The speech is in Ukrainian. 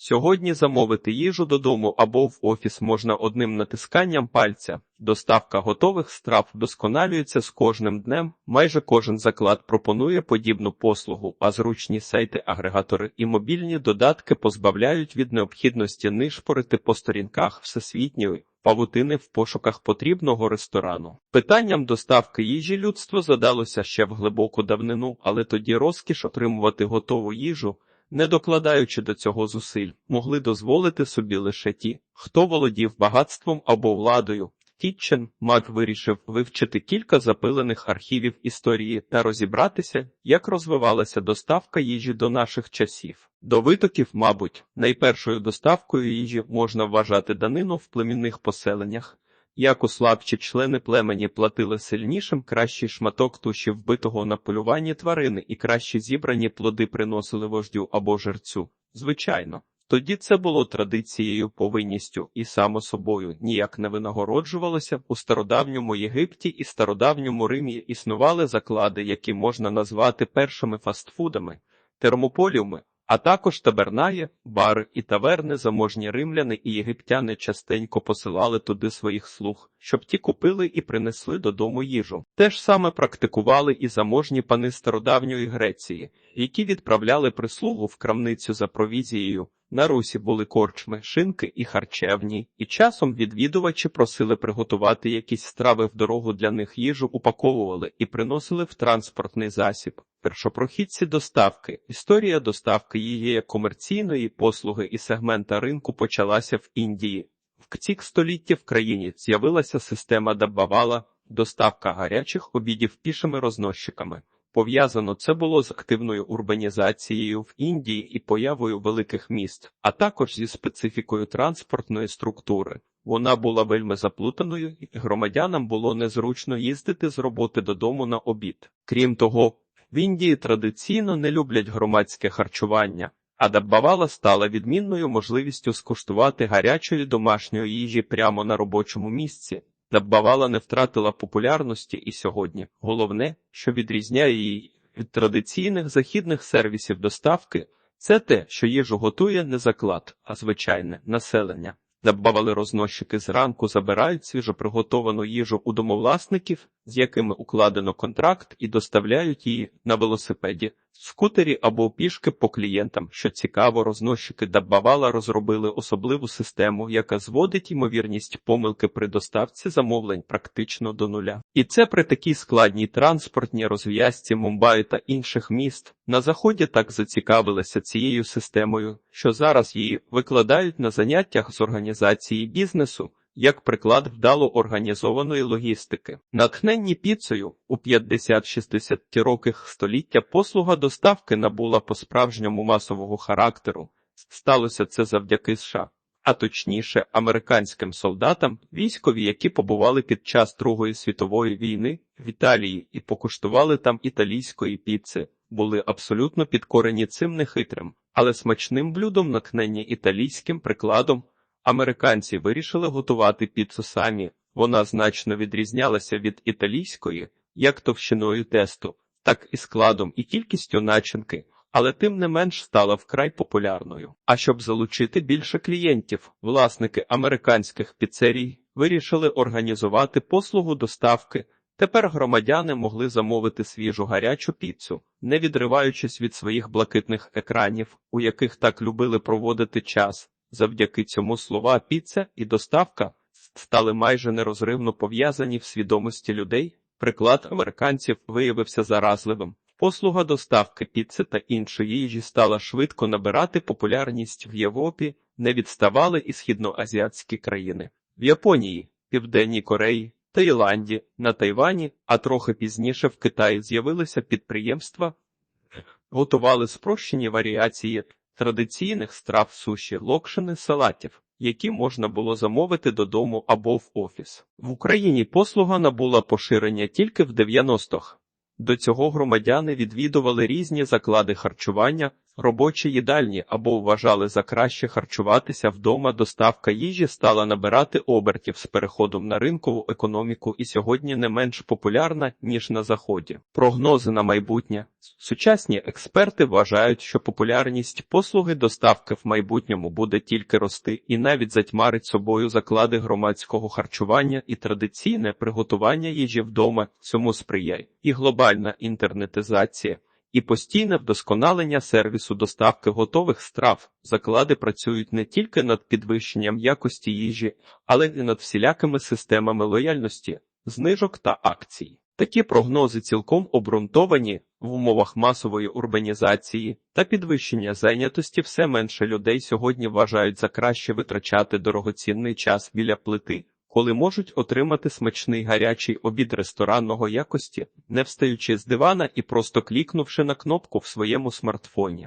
Сьогодні замовити їжу додому або в офіс можна одним натисканням пальця. Доставка готових страв вдосконалюється з кожним днем. Майже кожен заклад пропонує подібну послугу, а зручні сайти, агрегатори і мобільні додатки позбавляють від необхідності нишпорити по сторінках всесвітньої павутини в пошуках потрібного ресторану. Питанням доставки їжі людство задалося ще в глибоку давнину, але тоді розкіш отримувати готову їжу не докладаючи до цього зусиль, могли дозволити собі лише ті, хто володів багатством або владою. Тітчен Мак вирішив вивчити кілька запилених архівів історії та розібратися, як розвивалася доставка їжі до наших часів. До витоків, мабуть, найпершою доставкою їжі можна вважати данину в племінних поселеннях. Як у слабші члени племені платили сильнішим, кращий шматок туші вбитого на полюванні тварини і кращі зібрані плоди приносили вождю або жерцю. Звичайно, тоді це було традицією, повинністю і само собою ніяк не винагороджувалося. У стародавньому Єгипті і стародавньому Римі існували заклади, які можна назвати першими фастфудами, термополіуми, а також табернаї, бари і таверни заможні римляни і єгиптяни частенько посилали туди своїх слуг, щоб ті купили і принесли додому їжу. Те ж саме практикували і заможні пани стародавньої Греції, які відправляли прислугу в крамницю за провізією. На русі були корчми, шинки і харчевні, і часом відвідувачі просили приготувати якісь страви в дорогу для них їжу, упаковували і приносили в транспортний засіб. Першопрохідці доставки. Історія доставки її як комерційної послуги і сегмента ринку почалася в Індії. В ці століття в країні з'явилася система Даббавала, доставка гарячих обідів пішими розносчиками. Пов'язано це було з активною урбанізацією в Індії і появою великих міст, а також зі специфікою транспортної структури. Вона була вельми заплутаною, і громадянам було незручно їздити з роботи додому на обід. Крім того, в Індії традиційно не люблять громадське харчування, а Даббавала стала відмінною можливістю скуштувати гарячої домашньої їжі прямо на робочому місці. Даббавала не втратила популярності і сьогодні. Головне, що відрізняє її від традиційних західних сервісів доставки, це те, що їжу готує не заклад, а звичайне населення. Даббавали розносчики зранку забирають свіжоприготовану їжу у домовласників, з якими укладено контракт, і доставляють її на велосипеді, скутері або пішки по клієнтам. Що цікаво, розносчики Даббавала розробили особливу систему, яка зводить ймовірність помилки при доставці замовлень практично до нуля. І це при такій складній транспортній розв'язці Мумбаї та інших міст. На заході так зацікавилися цією системою, що зараз її викладають на заняттях з організації бізнесу як приклад вдало організованої логістики. Натхненні піцею у 50-60 роках століття послуга доставки набула по-справжньому масового характеру. Сталося це завдяки США. А точніше, американським солдатам, військові, які побували під час Другої світової війни в Італії і покуштували там італійської піци, були абсолютно підкорені цим нехитрим, але смачним блюдом, натхненні італійським прикладом. Американці вирішили готувати піцу самі. Вона значно відрізнялася від італійської, як товщиною тесту, так і складом і кількістю начинки, але тим не менш стала вкрай популярною. А щоб залучити більше клієнтів, власники американських піцерій вирішили організувати послугу доставки. Тепер громадяни могли замовити свіжу гарячу піцу, не відриваючись від своїх блакитних екранів, у яких так любили проводити час. Завдяки цьому слова піца і доставка стали майже нерозривно пов'язані в свідомості людей. Приклад американців виявився заразливим. Послуга доставки піци та іншої їжі стала швидко набирати популярність в Європі, не відставали і східноазіатські країни. В Японії, Південній Кореї, Таїланді, на Тайвані, а трохи пізніше в Китаї з'явилися підприємства, готували спрощені варіації традиційних страв суші, локшини, салатів, які можна було замовити додому або в офіс. В Україні послуга набула поширення тільки в 90-х. До цього громадяни відвідували різні заклади харчування, робочі їдальні або вважали за краще харчуватися вдома. Доставка їжі стала набирати обертів з переходом на ринкову економіку і сьогодні не менш популярна ніж на заході. Прогнози на майбутнє сучасні експерти вважають, що популярність послуги доставки в майбутньому буде тільки рости і навіть затьмарить собою заклади громадського харчування і традиційне приготування їжі вдома. Цьому сприяє і глобальна інтернетизація. І постійне вдосконалення сервісу доставки готових страв. Заклади працюють не тільки над підвищенням якості їжі, але й над всілякими системами лояльності, знижок та акцій. Такі прогнози цілком обґрунтовані в умовах масової урбанізації та підвищення зайнятості все менше людей сьогодні вважають за краще витрачати дорогоцінний час біля плити, коли можуть отримати смачний гарячий обід ресторанного якості, не встаючи з дивана і просто клікнувши на кнопку в своєму смартфоні.